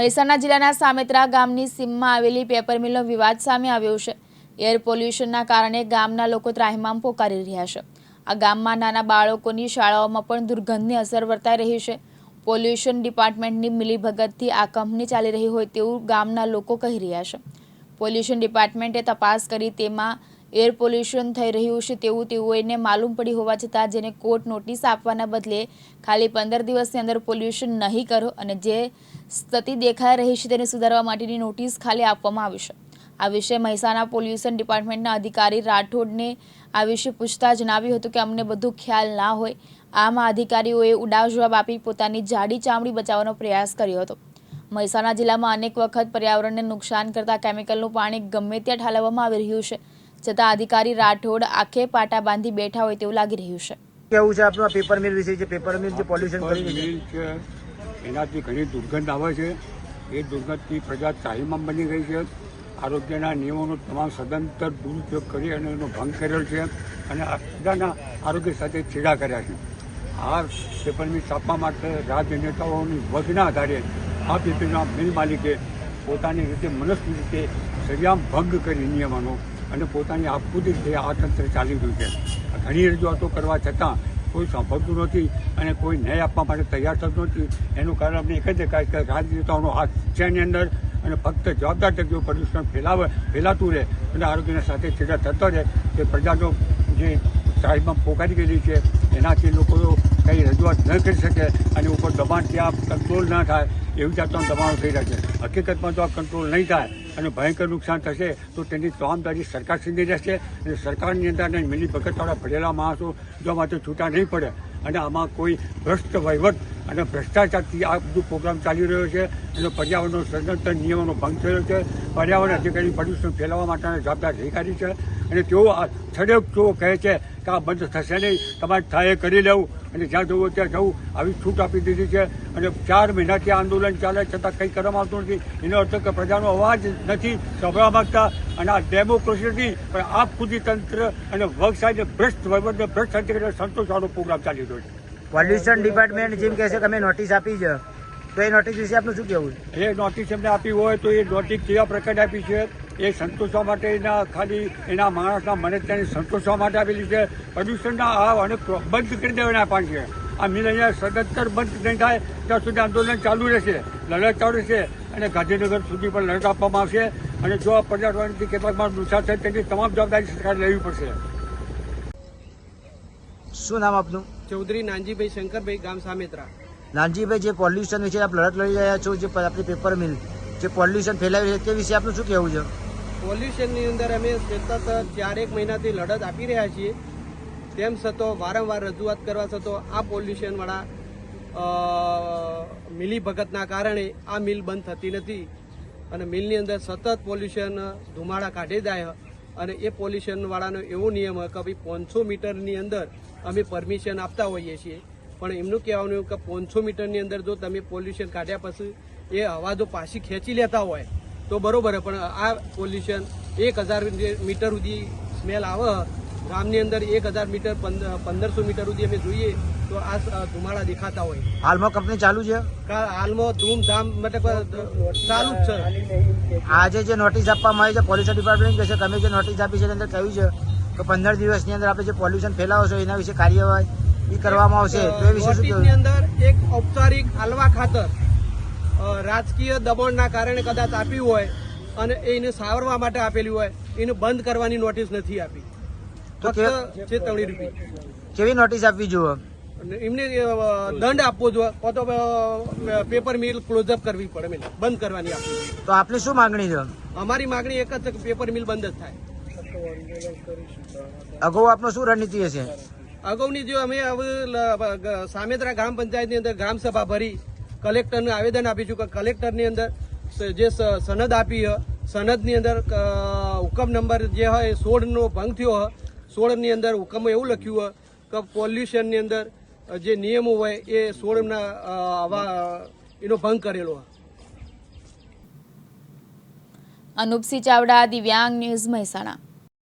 મહેસાણા જિલ્લાના સામેત્રા ગામની સીમમાં આવેલી પેપર મિલનો વિવાદ સામે આવ્યો છે. એર પોલ્યુશનના કારણે ગામના લોકો ત્રાહિમામ પોકારી રહ્યા છે. આ ગામમાં નાના બાળકોની શાળાઓમાં પણ દુર્ગંધની અસર વર્તાઈ રહી છે. પોલ્યુશન ડિપાર્ટમેન્ટની મિલીભગતથી આ કંપની ચાલી રહી હોય તેવું ગામના લોકો કહી રહ્યા છે. પોલ્યુશન ડિપાર્ટમેન્ટે તપાસ કરી તેમાં એર પોલ્યુશન થઈ રહ્યું છે તેવું તેઓને માલુમ પડી હોવા છતાં જેને કોર્ટ નોટિસ આપવાના બદલે ખાલી પંદર દિવસની અંદર પોલ્યુશન નહીં કરો અને જે સ્થિતિ દેખાઈ રહી છે તેને સુધારવા માટેની નોટિસ ખાલી આપવામાં આવી છે. આ વિશે મહેસાણા પોલ્યુશન ડિપાર્ટમેન્ટના અધિકારી રાઠોડને આ વિશે પૂછતા જણાવ્યું હતું કે અમને બધું ખ્યાલ ના હોય. આમ અધિકારીઓએ ઉડાવ જવાબ આપી પોતાની જાડી ચામડી બચાવવાનો પ્રયાસ કર્યો હતો. મહેસાણા જિલ્લામાં અનેક વખત પર્યાવરણને નુકસાન કરતા કેમિકલનું પાણી ગમે ત્યાં ઠાલવવામાં આવી રહ્યું છે. છતાં અધિકારી રાઠોડ આખે પાટા બાંધી બેઠા હોય તેવું લાગી રહ્યું છે. કેવું છે આપનું પેપર મિલ વિશે જે પેપર મિલ જે પોલ્યુશન કરી રહી છે? એનાથી ઘણી દુર્ગંધ આવે છે. એ દુર્ગંધથી પ્રજા ત્રાહિમામ બની ગઈ છે. આરોગ્યના નિયમોનો તમામ સદંતર દુરુપયોગ કરી અને એનો ભંગ કર્યો છે અને પ્રજાના આરોગ્ય સાથે છેડા કર્યા છે. આ પેપર મિલ છાપવા માટે રાજ્ય નેતાઓની વગના આધારે આ પેપરના મિલ માલિકે પોતાની રીતે મનસ્વી રીતે સરિયામ ભંગ કરી નિયમોનો અને પોતાની આપખુદી જે આ તંત્ર ચાલી રહ્યું છે. ઘણી રજૂઆતો કરવા છતાં કોઈ સાંભળતું નથી અને કોઈ ન્યાય આપવા માટે તૈયાર થતું નથી. એનું કારણ અમને એક જ દેખાય કે રાજનેતાઓનો હાથ છે એની અંદર અને ફક્ત જવાબદાર તરીકે પ્રદૂષણ ફેલાવે, ફેલાતું રહે અને આરોગ્યના સાથે છેડા થતો રહે. કે પ્રજાનો જે સાહેબમાં પોકારી ગયેલી છે, એનાથી લોકો કંઈ રજૂઆત ન કરી શકે અને ઉપર દબાણ ત્યાં કંટ્રોલ ન થાય, એવી જાતના દબાણો થઈ રહ્યા છે. હકીકતમાં જો આ કંટ્રોલ નહીં થાય. અને ભયંકર નુકસાન થશે, તો તેની જવાબદારી સરકારશ્રીની રહેશે અને સરકારની અંદર અને મિલી ભગતવાળા ભરેલા માણસો જો માટે છૂટા નહીં પડે. અને આમાં કોઈ ભ્રષ્ટ વહીવટ અને ભ્રષ્ટાચારથી આ બધું પ્રોગ્રામ ચાલી રહ્યો છે. અને પર્યાવરણનો સદંતર નિયમોનો ભંગ થયો છે. પર્યાવરણ અધિકારી પ્રદૂષણ ફેલાવવા માટેના જવાબદાર અધિકારી છે. અને તેઓ સદૈવ તેઓ કહે છે કે આ બંધ થશે નહીં. તમારે થાય કરી લેવું. અને જ્યાં જવું ત્યાં જવું. આવી છૂટ આપી દીધી છે. અને ચાર મહિનાથી આંદોલન ચાલે છતાં કંઈ કરવામાં આવતું નથી. એનો અર્થ કે પ્રજાનો અવાજ નથી સાંભળવા માંગતા. અને આ ડેમોક્રેસી નથી પણ આપ ખુદી તંત્ર અને વગસાઈને ભ્રષ્ટ વહીવટને ભ્રષ્ટ અધિકારીને સંતોષવાનો પ્રોગ્રામ ચાલી રહ્યો છે. પોલ્યુશન ડિપાર્ટમેન્ટ જેમ કહે છે કે અમે નોટિસ આપી છે. તો એ નોટિસ વિશે આપનું શું કહેવું એ નોટિસ એમને આપી હોય તો એ નોટિસ કેવા પ્રકારે આપી છે? એ સંતોષવા માટે એના ખાલી એના માણસના મને તેને સંતોષવા માટે આપેલી છે. પ્રદૂષણના આ અને બંધ કરી દેવાના આપવાની છે. આ મિલ અહીંયા સદંતર બંધ નહીં થાય ત્યાં સુધી આંદોલન ચાલુ રહેશે લડત ચાલુ રહેશે અને ગાંધીનગર સુધી પણ લડત આપવામાં આવશે. અને જો આ પર્યાવરણથી કેટલાક નુકસાન થાય તેની તમામ જવાબદારી સરકારે લેવી પડશે. શું નામ આપનું? ચૌધરી નાનજીભાઈ શંકરભાઈ ગામ સામેત્રા. નાનજીભાઈ જે પોલ્યુશન વિશે આપ લડત લડી રહ્યા છો જે આપણી પેપર મિલ જે પોલ્યુશન ફેલાવી છે તે વિશે આપનું શું કહેવું છે? પોલ્યુશનની અંદર અમે સતત ચારેક મહિનાથી લડત આપી રહ્યા છીએ. તેમ છતાં વારંવાર રજૂઆત કરવા છતાં આ પોલ્યુશનવાળા મિલીભગતના કારણે આ મિલ બંધ થતી નથી. અને મિલની અંદર સતત પોલ્યુશન ધુમાડા કાઢી જાય અને એ પોલ્યુશનવાળાનો એવો નિયમ કે ભાઈ પાંચસો મીટરની અંદર અમે પરમિશન આપતા હોઈએ છીએ. પણ એમનું કહેવાનું કે પાંચસો મીટરની અંદર જો તમે પોલ્યુશન કાઢ્યા પછી એ હવા જો પાછી ખેંચી લેતા હોય તો બરોબર. પણ આ પોલ્યુશન એક હજાર મીટર સુધી સ્મેલ આવે ગામની અંદર એક હજાર મીટર પંદ- પંદરસો મીટર સુધી અમે જોઈએ તો આ ધુમાડા દેખાતા હોય. હાલમાં કંપની ચાલુ છે? હાલમાં ધૂમધામ મતલબ ચાલુ જ છે. આજે જે નોટિસ આપવામાં આવી છે પોલ્યુશન ડિપાર્ટમેન્ટ કહે છે તમે જે નોટિસ આપી છે અંદર કહ્યું છે કે પંદર દિવસની અંદર આપણે જે પોલ્યુશન ફેલાવો છો એના વિશે કાર્યવાહી કરવામાં આવશે. તો એ વિશે અંદર એક ઔપચારિક હાલવા ખાતર રાજકીય દબાણના કારણે કદાચ આપ્યું હોય અને એને સાવરવા માટે આપેલી હોય એને બંધ કરવાની નોટિસ નથી આપી. ફક્ત ચેતવણી રૂપી. કેવી નોટિસ આપવી જોઈએ અને એમને દંડ આપવો જોઈએ. કાં તો પેપર મિલ ક્લોઝઅપ કરવી પડે મિલ બંધ કરવાની આપવી તો આપની શું માંગણી છે? અમારી માગણી એક જ છે કે પેપર મિલ બંધ જ થાય. અગાઉ આપનો શું રણનીતિ હશે? અગાઉની જો અમે હવે લ- ગ્રામ પંચાયતની અંદર ગ્રામ સભા ભરી કલેક્ટરને આવેદન આપીશું કે કલેક્ટરની અંદર જે સનદ આપી હ, સનદની અંદર હુકમ નંબર જે હોય સોળનો ભંગ થયો હ. સોળની અંદર હુકમમાં એવું લખ્યું હોય કે પોલ્યુશનની અંદર જે નિયમો હોય એ સોળના આવા, એનો ભંગ કરેલો હોય અનુપસિંહ ચાવડા, દિવ્યાંગ ન્યૂઝ મહેસાણા.